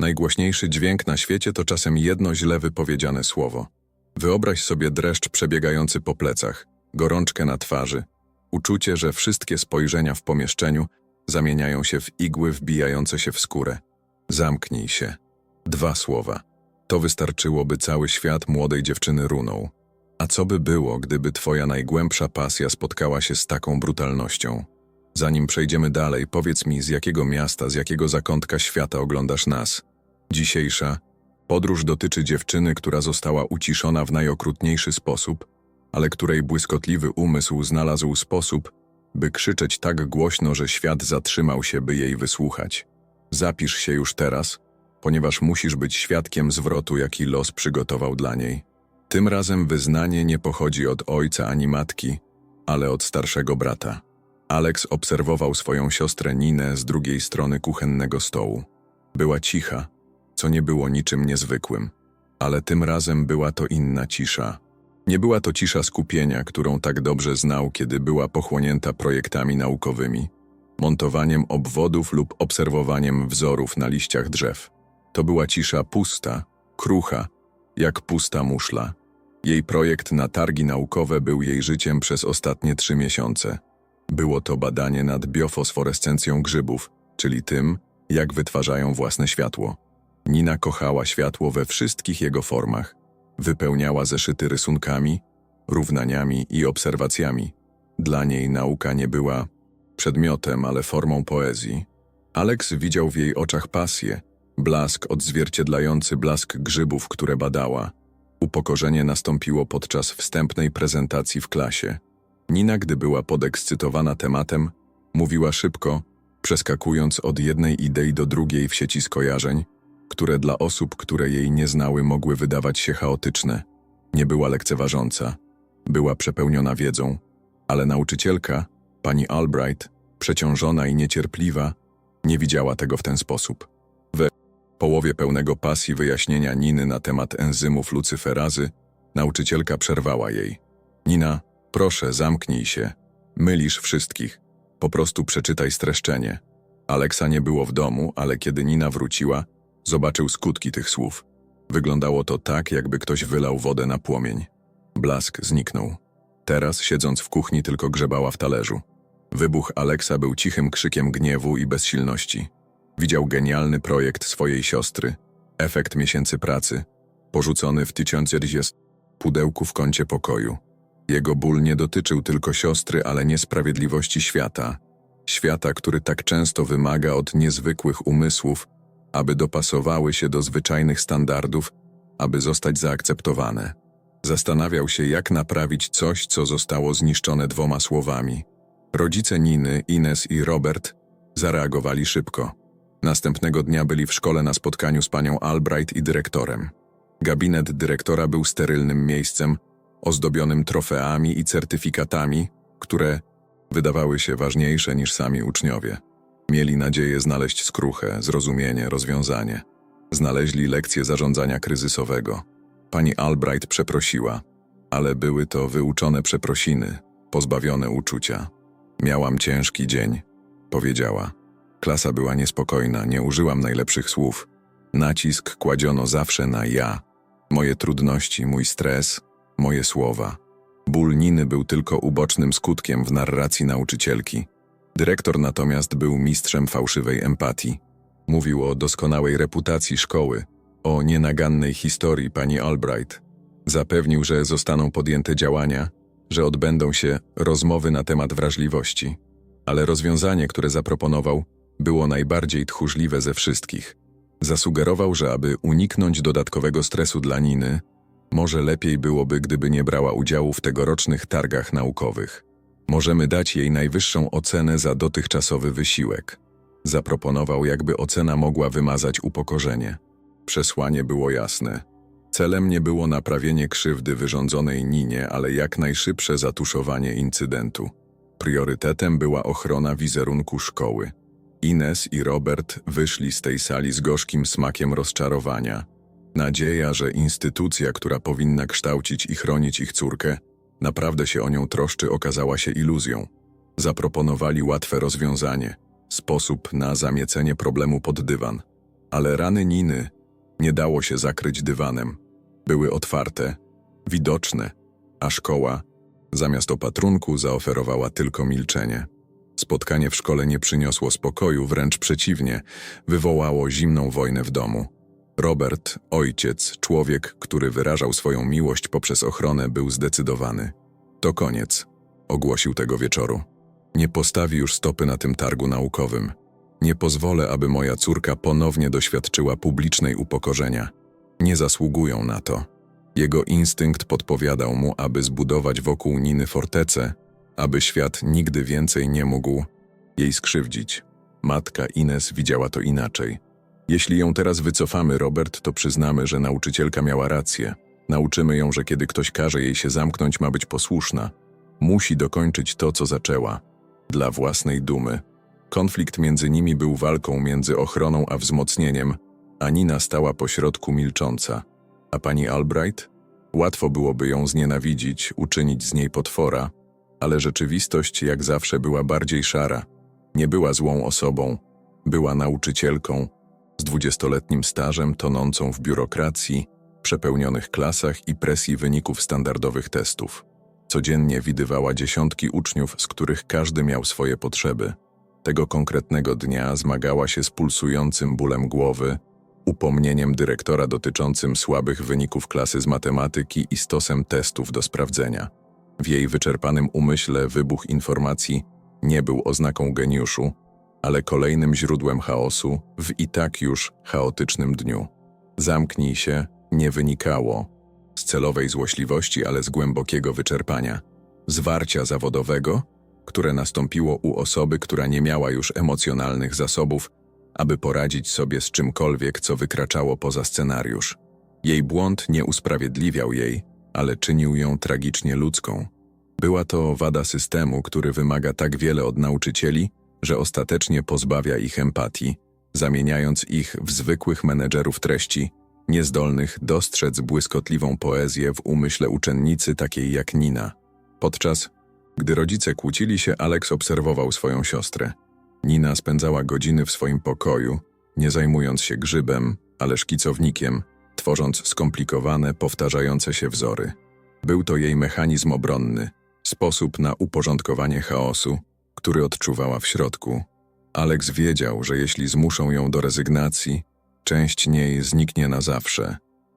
Najgłośniejszy dźwięk na świecie to czasem jedno źle wypowiedziane słowo. Wyobraź sobie dreszcz przebiegający po plecach, gorączkę na twarzy, uczucie, że wszystkie spojrzenia w pomieszczeniu zamieniają się w igły wbijające się w skórę. Zamknij się. Dwa słowa. To wystarczyłoby cały świat młodej dziewczyny runął. A co by było, gdyby twoja najgłębsza pasja spotkała się z taką brutalnością? Zanim przejdziemy dalej, powiedz mi, z jakiego miasta, z jakiego zakątka świata oglądasz nas. Dzisiejsza podróż dotyczy dziewczyny, która została uciszona w najokrutniejszy sposób, ale której błyskotliwy umysł znalazł sposób, by krzyczeć tak głośno, że świat zatrzymał się, by jej wysłuchać. Zapisz się już teraz, ponieważ musisz być świadkiem zwrotu, jaki los przygotował dla niej. Tym razem wyznanie nie pochodzi od ojca ani matki, ale od starszego brata. Alex obserwował swoją siostrę Ninę z drugiej strony kuchennego stołu. Była cicha, co nie było niczym niezwykłym, ale tym razem była to inna cisza. Nie była to cisza skupienia, którą tak dobrze znał, kiedy była pochłonięta projektami naukowymi, montowaniem obwodów lub obserwowaniem wzorów na liściach drzew. To była cisza pusta, krucha, jak pusta muszla. Jej projekt na targi naukowe był jej życiem przez ostatnie trzy miesiące. Było to badanie nad biofosforescencją grzybów, czyli tym, jak wytwarzają własne światło. Nina kochała światło we wszystkich jego formach. Wypełniała zeszyty rysunkami, równaniami i obserwacjami. Dla niej nauka nie była przedmiotem, ale formą poezji. Alex widział w jej oczach pasję, blask odzwierciedlający blask grzybów, które badała. Upokorzenie nastąpiło podczas wstępnej prezentacji w klasie. Nina, gdy była podekscytowana tematem, mówiła szybko, przeskakując od jednej idei do drugiej w sieci skojarzeń, które dla osób, które jej nie znały, mogły wydawać się chaotyczne. Nie była lekceważąca, była przepełniona wiedzą, ale nauczycielka, pani Albright, przeciążona i niecierpliwa, nie widziała tego w ten sposób. W połowie pełnego pasji wyjaśnienia Niny na temat enzymów lucyferazy, nauczycielka przerwała jej. Nina, proszę, zamknij się. Mylisz wszystkich. Po prostu przeczytaj streszczenie. Aleksa nie było w domu, ale kiedy Nina wróciła, zobaczył skutki tych słów. Wyglądało to tak, jakby ktoś wylał wodę na płomień. Blask zniknął. Teraz, siedząc w kuchni, tylko grzebała w talerzu. Wybuch Aleksa był cichym krzykiem gniewu i bezsilności. Widział genialny projekt swojej siostry, efekt miesięcy pracy, porzucony w 1940 pudełku w kącie pokoju. Jego ból nie dotyczył tylko siostry, ale niesprawiedliwości świata. Świata, który tak często wymaga od niezwykłych umysłów, aby dopasowały się do zwyczajnych standardów, aby zostać zaakceptowane. Zastanawiał się, jak naprawić coś, co zostało zniszczone dwoma słowami. Rodzice Niny, Ines i Robert zareagowali szybko. Następnego dnia byli w szkole na spotkaniu z panią Albright i dyrektorem. Gabinet dyrektora był sterylnym miejscem, ozdobionym trofeami i certyfikatami, które wydawały się ważniejsze niż sami uczniowie. Mieli nadzieję znaleźć skruchę, zrozumienie, rozwiązanie. Znaleźli lekcję zarządzania kryzysowego. Pani Albright przeprosiła, ale były to wyuczone przeprosiny, pozbawione uczucia. Miałam ciężki dzień, powiedziała. Klasa była niespokojna, nie użyłam najlepszych słów. Nacisk kładziono zawsze na ja. Moje trudności, mój stres, moje słowa. Ból Niny był tylko ubocznym skutkiem w narracji nauczycielki. Dyrektor natomiast był mistrzem fałszywej empatii. Mówił o doskonałej reputacji szkoły, o nienagannej historii pani Albright. Zapewnił, że zostaną podjęte działania, że odbędą się rozmowy na temat wrażliwości. Ale rozwiązanie, które zaproponował, było najbardziej tchórzliwe ze wszystkich. Zasugerował, że aby uniknąć dodatkowego stresu dla Niny, może lepiej byłoby, gdyby nie brała udziału w tegorocznych targach naukowych. Możemy dać jej najwyższą ocenę za dotychczasowy wysiłek. Zaproponował, jakby ocena mogła wymazać upokorzenie. Przesłanie było jasne. Celem nie było naprawienie krzywdy wyrządzonej Ninie, ale jak najszybsze zatuszowanie incydentu. Priorytetem była ochrona wizerunku szkoły. Ines i Robert wyszli z tej sali z gorzkim smakiem rozczarowania. Nadzieja, że instytucja, która powinna kształcić i chronić ich córkę, naprawdę się o nią troszczy, okazała się iluzją. Zaproponowali łatwe rozwiązanie sposób na zamiecenie problemu pod dywan. Ale rany Niny nie dało się zakryć dywanem. Były otwarte, widoczne, a szkoła, zamiast opatrunku, zaoferowała tylko milczenie. Spotkanie w szkole nie przyniosło spokoju, wręcz przeciwnie, wywołało zimną wojnę w domu. Robert, ojciec, człowiek, który wyrażał swoją miłość poprzez ochronę, był zdecydowany. To koniec, ogłosił tego wieczoru. Nie postawi już stopy na tym targu naukowym. Nie pozwolę, aby moja córka ponownie doświadczyła publicznej upokorzenia. Nie zasługują na to. Jego instynkt podpowiadał mu, aby zbudować wokół Niny fortecę, aby świat nigdy więcej nie mógł jej skrzywdzić. Matka Ines widziała to inaczej. Jeśli ją teraz wycofamy, Robert, to przyznamy, że nauczycielka miała rację. Nauczymy ją, że kiedy ktoś każe jej się zamknąć, ma być posłuszna. Musi dokończyć to, co zaczęła. Dla własnej dumy. Konflikt między nimi był walką między ochroną a wzmocnieniem, a Nina stała pośrodku milcząca. A pani Albright? Łatwo byłoby ją znienawidzić, uczynić z niej potwora, ale rzeczywistość jak zawsze była bardziej szara. Nie była złą osobą, była nauczycielką, z dwudziestoletnim stażem tonącą w biurokracji, przepełnionych klasach i presji wyników standardowych testów. Codziennie widywała dziesiątki uczniów, z których każdy miał swoje potrzeby. Tego konkretnego dnia zmagała się z pulsującym bólem głowy, upomnieniem dyrektora dotyczącym słabych wyników klasy z matematyki i stosem testów do sprawdzenia. W jej wyczerpanym umyśle wybuch informacji nie był oznaką geniuszu, ale kolejnym źródłem chaosu w i tak już chaotycznym dniu. Zamknij się nie wynikało z celowej złośliwości, ale z głębokiego wyczerpania, zwarcia zawodowego, które nastąpiło u osoby, która nie miała już emocjonalnych zasobów, aby poradzić sobie z czymkolwiek, co wykraczało poza scenariusz. Jej błąd nie usprawiedliwiał jej, ale czynił ją tragicznie ludzką. Była to wada systemu, który wymaga tak wiele od nauczycieli, że ostatecznie pozbawia ich empatii, zamieniając ich w zwykłych menedżerów treści, niezdolnych dostrzec błyskotliwą poezję w umyśle uczennicy takiej jak Nina. Podczas gdy rodzice kłócili się, Alex obserwował swoją siostrę. Nina spędzała godziny w swoim pokoju, nie zajmując się grzybem, ale szkicownikiem, tworząc skomplikowane, powtarzające się wzory. Był to jej mechanizm obronny, sposób na uporządkowanie chaosu, który odczuwała w środku. Alex wiedział, że jeśli zmuszą ją do rezygnacji, część niej zniknie na zawsze,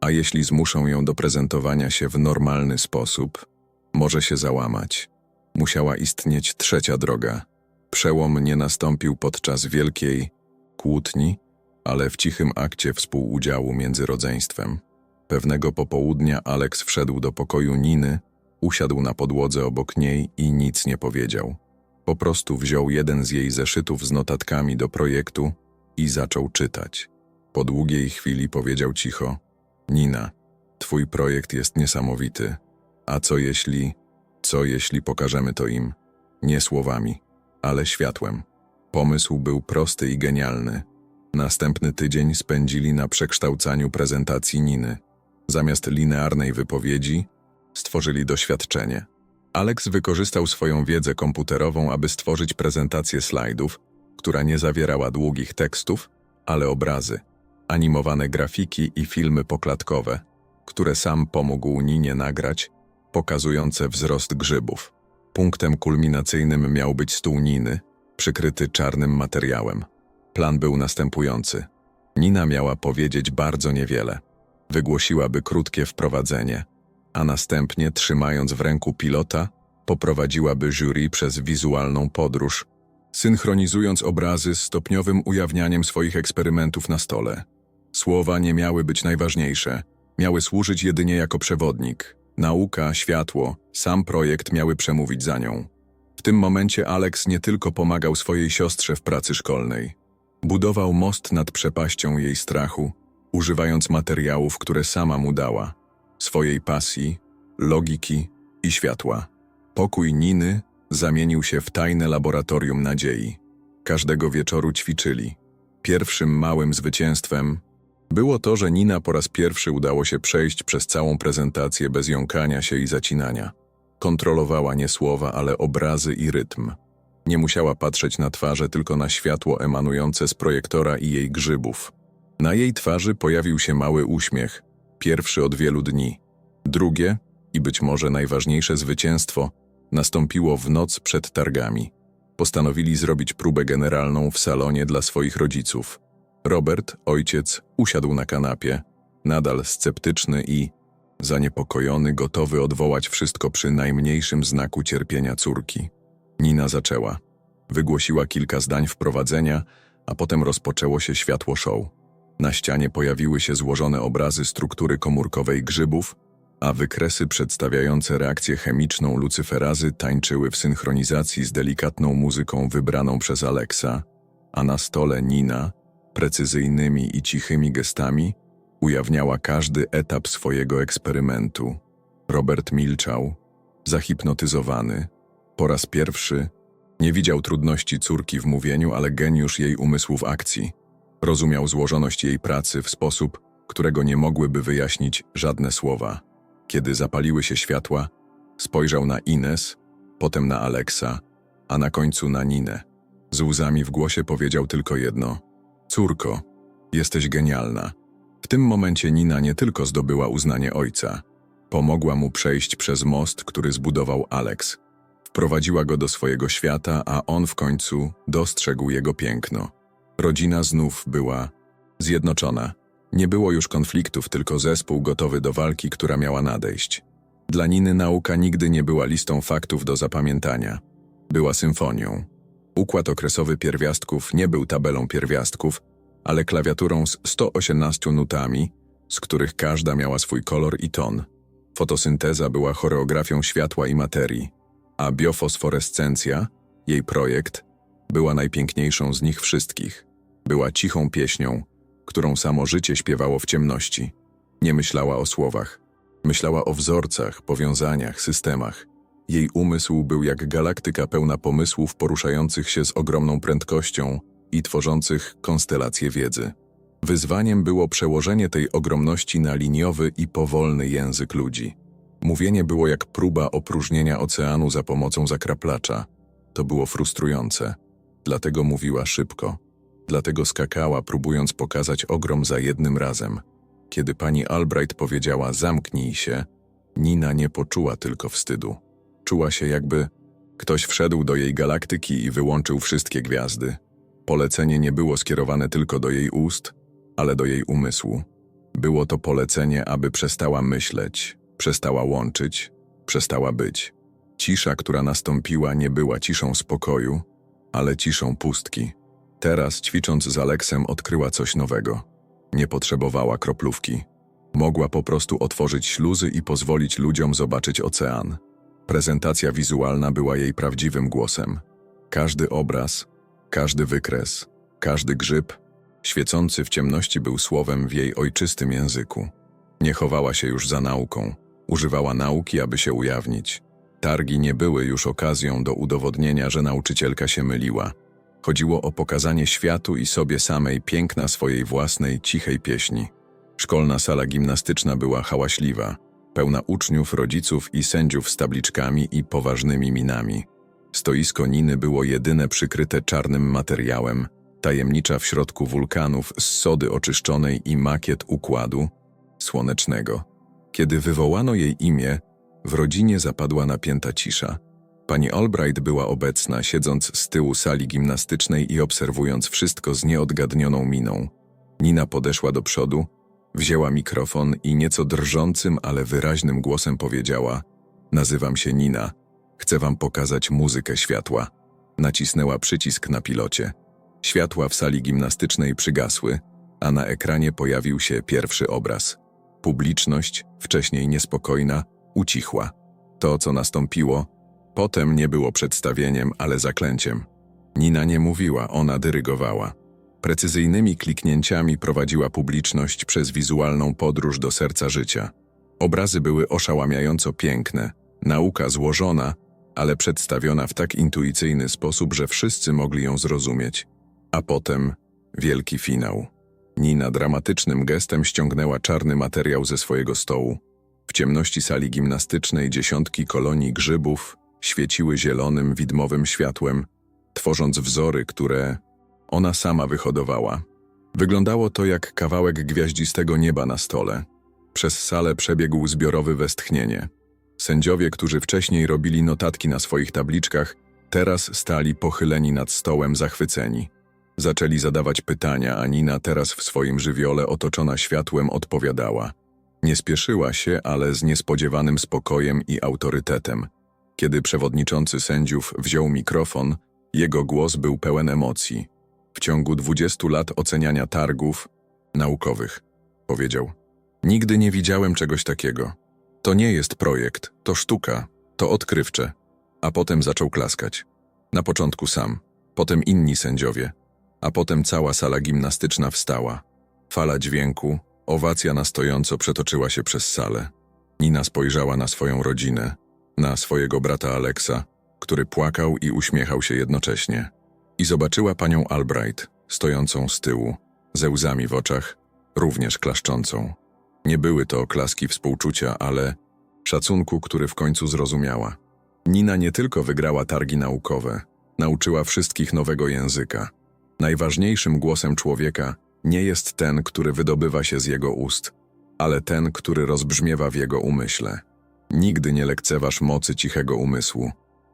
a jeśli zmuszą ją do prezentowania się w normalny sposób, może się załamać. Musiała istnieć trzecia droga. Przełom nie nastąpił podczas wielkiej kłótni, ale w cichym akcie współudziału między rodzeństwem. Pewnego popołudnia Alex wszedł do pokoju Niny, usiadł na podłodze obok niej i nic nie powiedział. Po prostu wziął jeden z jej zeszytów z notatkami do projektu i zaczął czytać. Po długiej chwili powiedział cicho: Nina, twój projekt jest niesamowity. A co jeśli, co jeśli pokażemy to im? Nie słowami, ale światłem. Pomysł był prosty i genialny. Następny tydzień spędzili na przekształcaniu prezentacji Niny. Zamiast linearnej wypowiedzi, stworzyli doświadczenie. Alex wykorzystał swoją wiedzę komputerową, aby stworzyć prezentację slajdów, która nie zawierała długich tekstów, ale obrazy, animowane grafiki i filmy poklatkowe, które sam pomógł Ninie nagrać, pokazujące wzrost grzybów. Punktem kulminacyjnym miał być stół Niny, przykryty czarnym materiałem. Plan był następujący. Nina miała powiedzieć bardzo niewiele. Wygłosiłaby krótkie wprowadzenie, a następnie, trzymając w ręku pilota, poprowadziłaby jury przez wizualną podróż, synchronizując obrazy z stopniowym ujawnianiem swoich eksperymentów na stole. Słowa nie miały być najważniejsze, miały służyć jedynie jako przewodnik. Nauka, światło, sam projekt miały przemówić za nią. W tym momencie Alex nie tylko pomagał swojej siostrze w pracy szkolnej. Budował most nad przepaścią jej strachu, używając materiałów, które sama mu dała. Swojej pasji, logiki i światła. Pokój Niny zamienił się w tajne laboratorium nadziei. Każdego wieczoru ćwiczyli. Pierwszym małym zwycięstwem było to, że Nina po raz pierwszy udało się przejść przez całą prezentację bez jąkania się i zacinania. Kontrolowała nie słowa, ale obrazy i rytm. Nie musiała patrzeć na twarze, tylko na światło emanujące z projektora i jej grzybów. Na jej twarzy pojawił się mały uśmiech, pierwszy od wielu dni. Drugie, i być może najważniejsze zwycięstwo, nastąpiło w noc przed targami. Postanowili zrobić próbę generalną w salonie dla swoich rodziców. Robert, ojciec, usiadł na kanapie, nadal sceptyczny i zaniepokojony, gotowy odwołać wszystko przy najmniejszym znaku cierpienia córki. Nina zaczęła. Wygłosiła kilka zdań wprowadzenia, a potem rozpoczęło się światło show. Na ścianie pojawiły się złożone obrazy struktury komórkowej grzybów, a wykresy przedstawiające reakcję chemiczną lucyferazy tańczyły w synchronizacji z delikatną muzyką wybraną przez Alexa, a na stole Nina, precyzyjnymi i cichymi gestami, ujawniała każdy etap swojego eksperymentu. Robert milczał, zahipnotyzowany. Po raz pierwszy nie widział trudności córki w mówieniu, ale geniusz jej umysłu w akcji. Rozumiał złożoność jej pracy w sposób, którego nie mogłyby wyjaśnić żadne słowa. Kiedy zapaliły się światła, spojrzał na Ines, potem na Aleksa, a na końcu na Ninę. Z łzami w głosie powiedział tylko jedno: Córko, jesteś genialna. W tym momencie Nina nie tylko zdobyła uznanie ojca, pomogła mu przejść przez most, który zbudował Alex. Wprowadziła go do swojego świata, a on w końcu dostrzegł jego piękno. Rodzina znów była zjednoczona. Nie było już konfliktów, tylko zespół gotowy do walki, która miała nadejść. Dla Niny nauka nigdy nie była listą faktów do zapamiętania. Była symfonią. Układ okresowy pierwiastków nie był tabelą pierwiastków, ale klawiaturą z 118 nutami, z których każda miała swój kolor i ton. Fotosynteza była choreografią światła i materii, a biofosforescencja, jej projekt, była najpiękniejszą z nich wszystkich. Była cichą pieśnią, którą samo życie śpiewało w ciemności. Nie myślała o słowach. Myślała o wzorcach, powiązaniach, systemach. Jej umysł był jak galaktyka pełna pomysłów poruszających się z ogromną prędkością i tworzących konstelacje wiedzy. Wyzwaniem było przełożenie tej ogromności na liniowy i powolny język ludzi. Mówienie było jak próba opróżnienia oceanu za pomocą zakraplacza. To było frustrujące. Dlatego mówiła szybko. Dlatego skakała, próbując pokazać ogrom za jednym razem. Kiedy pani Albright powiedziała zamknij się, Nina nie poczuła tylko wstydu. Czuła się jakby ktoś wszedł do jej galaktyki i wyłączył wszystkie gwiazdy. Polecenie nie było skierowane tylko do jej ust, ale do jej umysłu. Było to polecenie, aby przestała myśleć, przestała łączyć, przestała być. Cisza, która nastąpiła, nie była ciszą spokoju, ale ciszą pustki. Teraz, ćwicząc z Aleksem, odkryła coś nowego. Nie potrzebowała kroplówki. Mogła po prostu otworzyć śluzy i pozwolić ludziom zobaczyć ocean. Prezentacja wizualna była jej prawdziwym głosem. Każdy obraz, każdy wykres, każdy grzyb, świecący w ciemności był słowem w jej ojczystym języku. Nie chowała się już za nauką, używała nauki, aby się ujawnić. Targi nie były już okazją do udowodnienia, że nauczycielka się myliła. Chodziło o pokazanie światu i sobie samej piękna swojej własnej, cichej pieśni. Szkolna sala gimnastyczna była hałaśliwa, pełna uczniów, rodziców i sędziów z tabliczkami i poważnymi minami. Stoisko Niny było jedyne przykryte czarnym materiałem, tajemnicza w środku wulkanów z sody oczyszczonej i makiet układu słonecznego. Kiedy wywołano jej imię, w rodzinie zapadła napięta cisza. Pani Albright była obecna, siedząc z tyłu sali gimnastycznej i obserwując wszystko z nieodgadnioną miną. Nina podeszła do przodu, wzięła mikrofon i nieco drżącym, ale wyraźnym głosem powiedziała: Nazywam się Nina. Chcę wam pokazać muzykę światła. Nacisnęła przycisk na pilocie. Światła w sali gimnastycznej przygasły, a na ekranie pojawił się pierwszy obraz. Publiczność, wcześniej niespokojna, ucichła. To, co nastąpiło, potem nie było przedstawieniem, ale zaklęciem. Nina nie mówiła, ona dyrygowała. Precyzyjnymi kliknięciami prowadziła publiczność przez wizualną podróż do serca życia. Obrazy były oszałamiająco piękne, nauka złożona, ale przedstawiona w tak intuicyjny sposób, że wszyscy mogli ją zrozumieć. A potem wielki finał. Nina dramatycznym gestem ściągnęła czarny materiał ze swojego stołu. W ciemności sali gimnastycznej dziesiątki kolonii grzybów świeciły zielonym, widmowym światłem, tworząc wzory, które ona sama wyhodowała. Wyglądało to jak kawałek gwiaździstego nieba na stole. Przez salę przebiegł zbiorowy westchnienie. Sędziowie, którzy wcześniej robili notatki na swoich tabliczkach, teraz stali pochyleni nad stołem zachwyceni. Zaczęli zadawać pytania, a Nina teraz w swoim żywiole otoczona światłem odpowiadała. Nie spieszyła się, ale z niespodziewanym spokojem i autorytetem. Kiedy przewodniczący sędziów wziął mikrofon, jego głos był pełen emocji. W ciągu 20 lat oceniania targów naukowych, powiedział. Nigdy nie widziałem czegoś takiego. To nie jest projekt, to sztuka, to odkrywcze. A potem zaczął klaskać. Na początku sam, potem inni sędziowie, a potem cała sala gimnastyczna wstała. Fala dźwięku, owacja na stojąco przetoczyła się przez salę. Nina spojrzała na swoją rodzinę, na swojego brata Aleksa, który płakał i uśmiechał się jednocześnie. I zobaczyła panią Albright, stojącą z tyłu, ze łzami w oczach, również klaszczącą. Nie były to oklaski współczucia, ale szacunku, który w końcu zrozumiała. Nina nie tylko wygrała targi naukowe, nauczyła wszystkich nowego języka. Najważniejszym głosem człowieka nie jest ten, który wydobywa się z jego ust, ale ten, który rozbrzmiewa w jego umyśle. Nigdy nie lekceważ mocy cichego umysłu.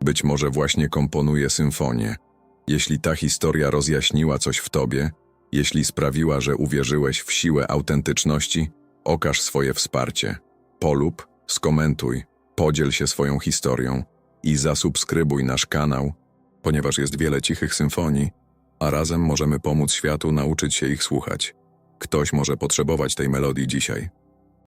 Być może właśnie komponuje symfonię. Jeśli ta historia rozjaśniła coś w tobie, jeśli sprawiła, że uwierzyłeś w siłę autentyczności, okaż swoje wsparcie. Polub, skomentuj, podziel się swoją historią i zasubskrybuj nasz kanał, ponieważ jest wiele cichych symfonii, a razem możemy pomóc światu nauczyć się ich słuchać. Ktoś może potrzebować tej melodii dzisiaj.